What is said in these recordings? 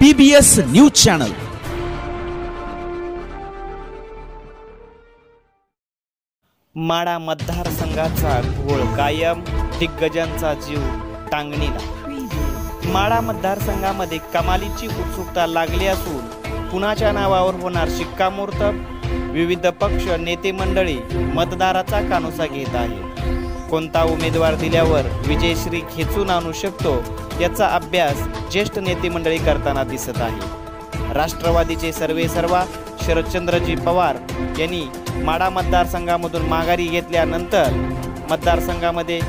PBS news channel Mada मतदारसंघाचा घोळ कायम दिग्गजांचा जीव टांगणीला. माडा मतदारसंघामध्ये कमालीची उत्सुकता लागली असून कुणाच्या नावावर होणार शिक्कामोर्तब? विविध पक्ष नेते मंडळी मतदाराचा कानोसा घेत आहे कोणता उमेदवार दिल्यावर विजयश्री खेचून आणू शकतो याचा अभ्यास ज्येष्ठ नेते मंडळी करताना दिसत आहे. राष्ट्रवादीचे सर्वे सर्वा शरदचंद्रजी पवार यांनी माडा मतदारसंघामधून माघारी घेतल्यानंतर मतदारसंघामध्ये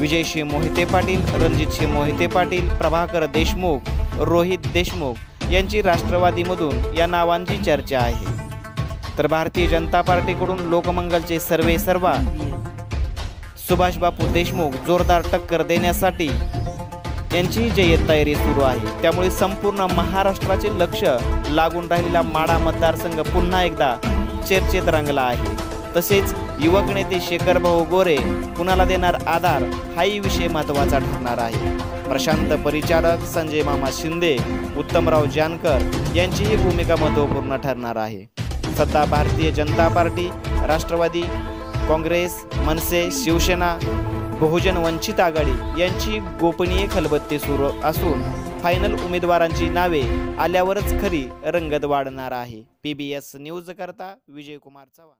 विजयश्री मोहिते पाटील रणजितसिंह मोहिते पाटील प्रभाकर देशमुख रोहित देशमुख यांची राष्ट्रवादीमधून या नावांची चर्चा आहे. तर भारतीय जनता पार्टीकडून लोकमंगलचे सर्वे सर्वा सुभाष बापू देशमुख जोरदार टक्कर देण्यासाठी यांची जय्यत तयारी सुरू आहे. त्यामुळे संपूर्ण महाराष्ट्राचे लक्ष लागून राहिलेला माडा मतदारसंघ पुन्हा एकदा चर्चेत रंगला आहे. तसेच युवक नेते शेखर भाऊ गोरे कुणाला देणार आधार हाही विषय महत्त्वाचा ठरणार आहे. प्रशांत परिचारक संजय मामा शिंदे उत्तमराव जानकर यांचीही भूमिका महत्त्वपूर्ण ठरणार आहे. सत्ता भारतीय जनता पार्टी राष्ट्रवादी काँग्रेस मनसे शिवसेना बहुजन वंचित आघाडी यांची गोपनीय खलबत्ते सुरू असून फायनल उमेदवारांची नावे आल्यावरच खरी रंगत वाढणार आहे. पीबीएस न्यूज करता विजयकुमार चव्हाण.